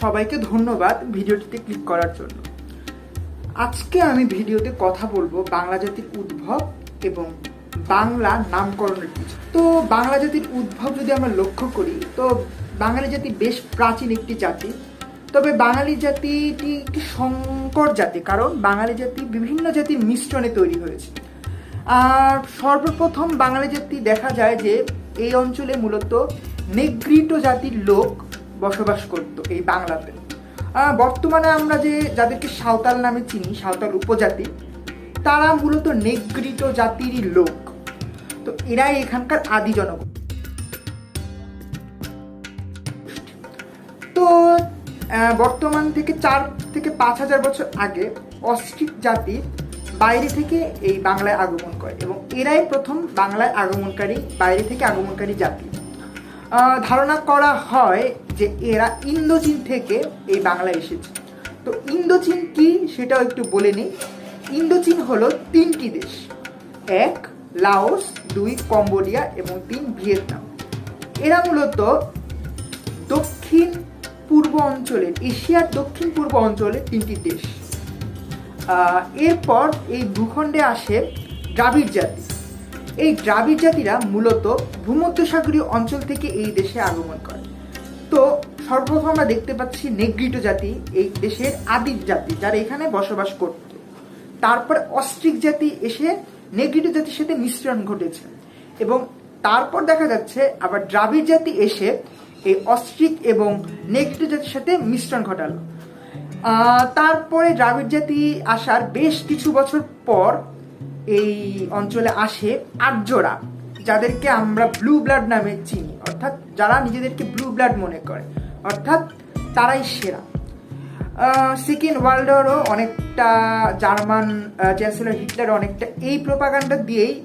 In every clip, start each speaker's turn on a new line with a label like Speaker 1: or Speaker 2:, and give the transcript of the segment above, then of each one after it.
Speaker 1: সবাইকে ধন্যবাদ ভিডিওটিতে ক্লিক করার জন্য। আজকে আমি ভিডিওতে কথা বলব বাংলা জাতির উদ্ভব এবং বাংলা নামকরণের কিছু তো বাংলা জাতির উদ্ভব যদি আমরা লক্ষ্য করি, তো বাঙালি জাতি বেশ প্রাচীন একটি জাতি। তবে বাঙালি জাতিটি একটি সংকর জাতি, কারণ বাঙালি জাতি বিভিন্ন জাতির মিশ্রণে তৈরি হয়েছে। আর সর্বপ্রথম বাঙালি জাতি দেখা যায় যে এই অঞ্চলে মূলত নেগ্রিটো জাতির লোক বসবাস করত এই বাংলাতে। বর্তমানে আমরা যে যাদেরকে সাঁওতাল নামে চিনি, সাঁওতাল উপজাতি, তারা মূলত নেগ্রিটো জাতিরই লোক। তো এরাই এখানকার আদি জনক তো বর্তমান থেকে চার থেকে পাঁচ হাজার বছর আগে অস্ট্রিক জাতি বাইরে থেকে এই বাংলায় আগমন করে এবং এরাই প্রথম বাংলায় আগমনকারী, বাইরে থেকে আগমনকারী জাতি। ধারণা করা হয় যে এরা ইন্দোচীন থেকে এই বাংলায় এসেছে। তো ইন্দোচীন কি সেটাও একটু বলে নিই। ইন্দোচীন হলো তিনটি দেশ। এক, লাওস, দুই, কম্বোডিয়া এবং তিন, ভিয়েতনাম। এরা মূলত দক্ষিণ পূর্ব অঞ্চলের, এশিয়ার দক্ষিণ পূর্ব অঞ্চলের তিনটি দেশ। এরপর এই ভূখণ্ডে আসে দ্রাবিড় জাতি। এই দ্রাবিড় জাতিরা মূলত ভূমধ্যসাগরীয় অঞ্চল থেকে এই দেশে আগমন করে। তো সর্বপ্রথম আমরা দেখতে পাচ্ছি নেগ্রিটো জাতি, এই দেশের আদি জাতি, যারা এখানে বসবাস করত। তারপর অস্ট্রিক জাতি এসে নেগ্রিটো জাতির সাথে মিশ্রণ ঘটেছে এবং তারপর দেখা যাচ্ছে আবার দ্রাবিড় জাতি এসে এই অস্ট্রিক এবং নেগ্রিটো জাতির সাথে মিশ্রণ ঘটালো। তারপরে দ্রাবিড় জাতি আসার বেশ কিছু বছর পর এই অঞ্চলে আসে আর্যরা যাদেরকে আমরা ব্লু ব্লাড নামে চিনি। অর্থাৎ যারা নিজেদেরকে ব্লু ব্লাড মনে করে। অর্থাৎ তারাই সেরা। সেকেন্ড ওয়ার্ল্ড ওয়ারও অনেকটা জার্মান চ্যান্সেলর হিটলার অনেকটা এই প্রোপাগান্ডা দিয়েই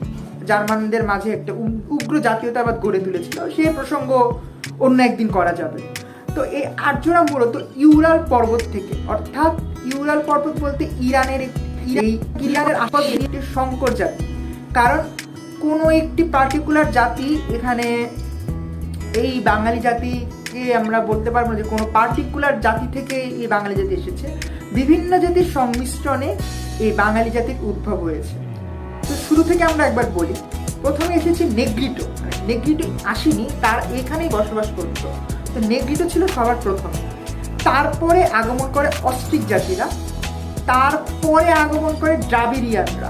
Speaker 1: জার্মানদের মাঝে একটা উগ্র জাতীয়তাবাদ গড়ে তুলেছিল। সে প্রসঙ্গ অন্য একদিন করা যাবে। তো এই আর্যরা মূলত ইউরাল পর্বত থেকে। অর্থাৎ ইউরাল পর্বত বলতে ইরানের এক- এই একটি সংকর জাতি। কারণ কোনো একটি পার্টিকুলার জাতি এখানে এই বাঙালি জাতিকে আমরা বলতে পারব যে কোনো পার্টিকুলার জাতি থেকে এই বাঙালি জাতি এসেছে। বিভিন্ন জাতির সংমিশ্রণে এই বাঙালি জাতির উদ্ভব হয়েছে। তো শুরু থেকে আমরা একবার বলি, প্রথমে এসেছে নেগ্রিটো। মানে নেগ্রিটো আসেনি, তার এখানেই বসবাস করতো। তো নেগ্রিটো ছিল সবার প্রথম। তারপরে আগমন করে অস্ট্রিক জাতিরা। তারপরে আগমন করে দ্রাবিড়িয়ানরা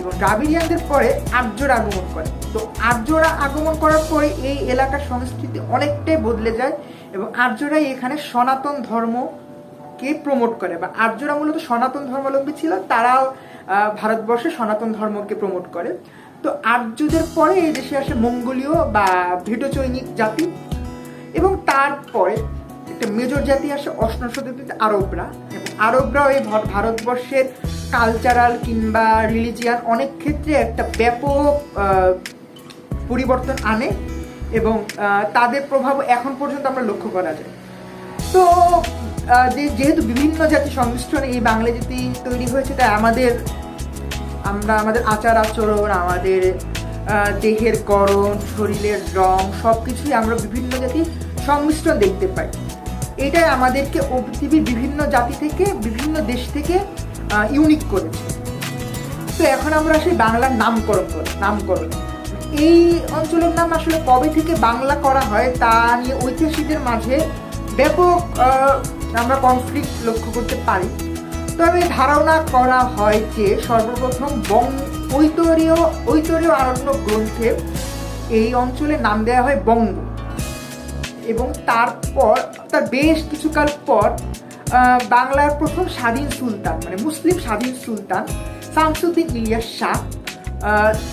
Speaker 1: এবং দ্রাবিড়িয়ানদের পরে আর্যরা আগমন করে। তো আর্যরা আগমন করার পরে এই এলাকার সংস্কৃতি অনেকটাই বদলে যায় এবং আর্যরাই এখানে সনাতন ধর্মকে প্রমোট করে বা আর্যরা মূলত সনাতন ধর্মাবলম্বী ছিল, তারাও ভারতবর্ষে সনাতন ধর্মকে প্রমোট করে। তো আর্যদের পরে এই দেশে আসে মঙ্গোলীয় বা ভেটোচৈনিক জাতি এবং তারপরে একটা মেজর জাতি আসে অষ্টম শতাব্দীতে আরবরা। আরবরাও এই ভারতবর্ষের কালচারাল কিংবা রিলিজিয়ান অনেক ক্ষেত্রে একটা ব্যাপক পরিবর্তন আনে এবং তাদের প্রভাব এখন পর্যন্ত আমরা লক্ষ্য করা যায়। তো যেহেতু বিভিন্ন জাতি সংমিশ্রণে এই বাংলা জাতি তৈরি হয়েছে, তাই আমাদের, আমরা আমাদের আচার আচরণ, আমাদের দেহের গরম শরীরের রং সব কিছুই আমরা বিভিন্ন জাতির সংমিশ্রণ দেখতে পাই। এটাই আমাদেরকে পৃথিবীর বিভিন্ন জাতি থেকে, বিভিন্ন দেশ থেকে ইউনিক করেছে। তো এখন আমরা আসি বাংলার নামকরণ করি, নামকরণ। এই অঞ্চলের নাম আসলে কবে থেকে বাংলা করা হয় তা নিয়ে ঐতিহাসিকদের মাঝে ব্যাপক আমরা কনফ্লিক্ট লক্ষ্য করতে পারি। তবে ধারণা করা হয় যে সর্বপ্রথম বং, ঐতরীয় ঐতরীয় আরণ্য গ্রন্থে এই অঞ্চলের নাম দেওয়া হয় বঙ্গ। এবং তারপর তার বেশ কিছুকাল পর বাংলার প্রথম স্বাধীন সুলতান মানে মুসলিম স্বাধীন সুলতান শামসুদ্দিন ইলিয়াস শাহ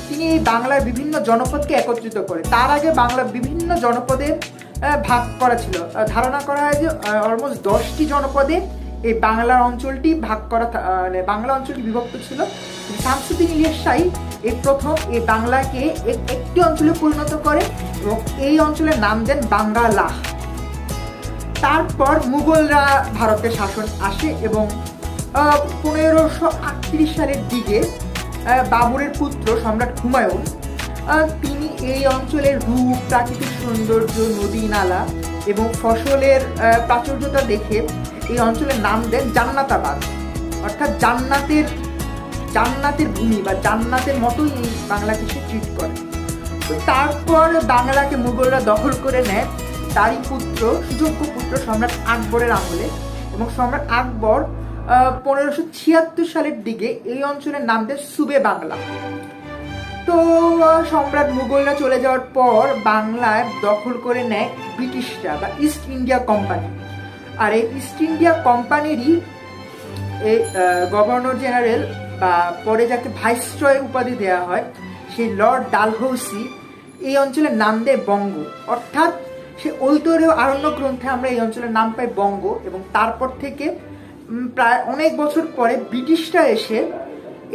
Speaker 1: তিনি এই বাংলার বিভিন্ন জনপদকে একত্রিত করে। তার আগে বাংলার বিভিন্ন জনপদে আহ, ভাগ করা ছিল। ধারণা করা হয় যে অলমোস্ট দশটি জনপদে এই বাংলার অঞ্চলটি ভাগ করা মানে বাংলা অঞ্চলটি বিভক্ত ছিল। শামসুদ্দিন ইলিয়াস শাহী এই প্রথম এই বাংলাকে এক- একটি অঞ্চলে পরিণত করে এবং এই অঞ্চলের নাম দেন বাঙ্গালাহ তারপর মুঘলরা ভারতে শাসন আসে এবং পনেরোশো আটত্রিশ সালের দিকে বাবরের পুত্র সম্রাট হুমায়ুন তিনি এই অঞ্চলের রূপ, প্রাকৃতিক সৌন্দর্য, নদী নালা এবং ফসলের প্রাচুর্যতা দেখে এই অঞ্চলের নাম দেন জান্নাতাবাদ। অর্থাৎ জান্নাতের জান্নাতের ভূমি বা জান্নাতের মতোই এই বাংলাকে সে ট্রিট করে। তারপর বাংলাকে মুঘলরা দখল করে নেয়। তারই পুত্র সুযোগ্য পুত্র সম্রাট আকবরের আমলে এবং সম্রাট আকবর পনেরোশো ছিয়াত্তর সালের দিকে এই অঞ্চলের নাম দেয় সুবে বাংলা। তো সম্রাট মুঘলরা চলে যাওয়ার পর বাংলায় দখল করে নেয় ব্রিটিশরা বা ইস্ট ইন্ডিয়া কোম্পানি। আর এই ইস্ট ইন্ডিয়া কোম্পানিরই এই গভর্নর জেনারেল বা পরে যাকে ভাইসরয় উপাধি দেওয়া হয়, সেই লর্ড ডালহৌসি এই অঞ্চলের নাম দেয় বঙ্গ। অর্থাৎ সে ঐতরীয় আরণ্য গ্রন্থে আমরা এই অঞ্চলের নাম পাই বঙ্গ এবং তারপর থেকে প্রায় অনেক বছর পরে ব্রিটিশরা এসে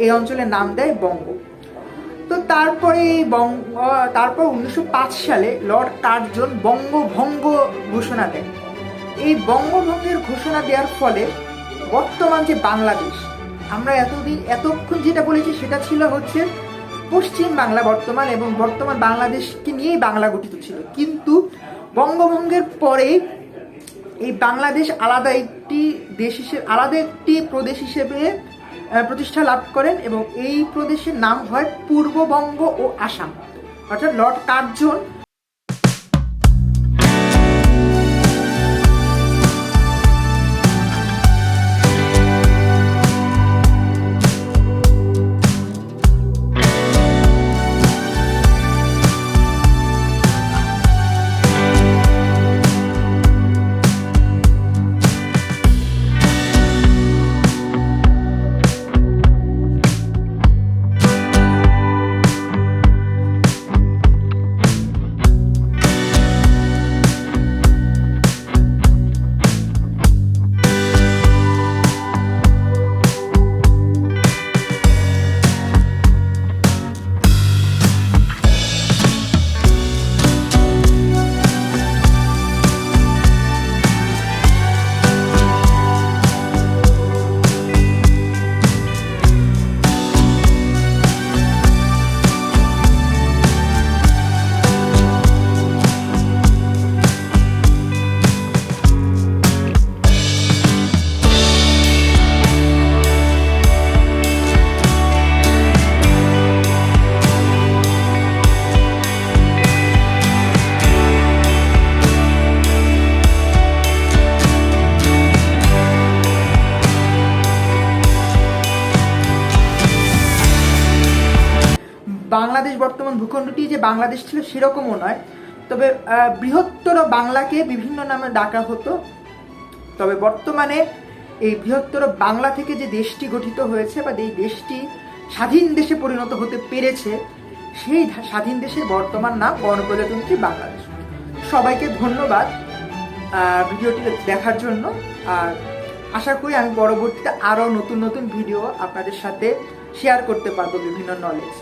Speaker 1: এই অঞ্চলের নাম দেয় বঙ্গ। তো তারপরে এই বঙ্গ তারপর উনিশশো পাঁচ সালে লর্ড কার্জন বঙ্গভঙ্গ ঘোষণা দেন। এই বঙ্গভঙ্গের ঘোষণা দেওয়ার ফলে বর্তমান যে বাংলাদেশ, আমরা এতদিন এতক্ষণ যেটা বলেছি সেটা ছিল হচ্ছে পশ্চিম বাংলা বর্তমান এবং বর্তমান বাংলাদেশকে নিয়েই বাংলা গঠিত ছিল। কিন্তু বঙ্গভঙ্গের পরে এই বাংলাদেশ আলাদা একটি দেশ হিসেবে, আলাদা একটি প্রদেশ হিসেবে প্রতিষ্ঠা লাভ করেন এবং এই প্রদেশের নাম হয় পূর্ববঙ্গ ও আসাম। অর্থাৎ লর্ড কার্জন বাংলাদেশ বর্তমান ভূখণ্ডটি যে বাংলাদেশ ছিল সেরকমও নয়। তবে বৃহত্তর বাংলাকে বিভিন্ন নামে ডাকা হতো। তবে বর্তমানে এই বৃহত্তর বাংলা থেকে যে দেশটি গঠিত হয়েছে বা এই দেশটি স্বাধীন দেশে পরিণত হতে পেরেছে, সেই স্বাধীন দেশের বর্তমান নাম গণপ্রজাতন্ত্রী বাংলাদেশ। সবাইকে ধন্যবাদ ভিডিওটি দেখার জন্য। আর আশা করি আমি পরবর্তীতে আরও নতুন নতুন ভিডিও আপনাদের সাথে শেয়ার করতে পারব বিভিন্ন নলেজ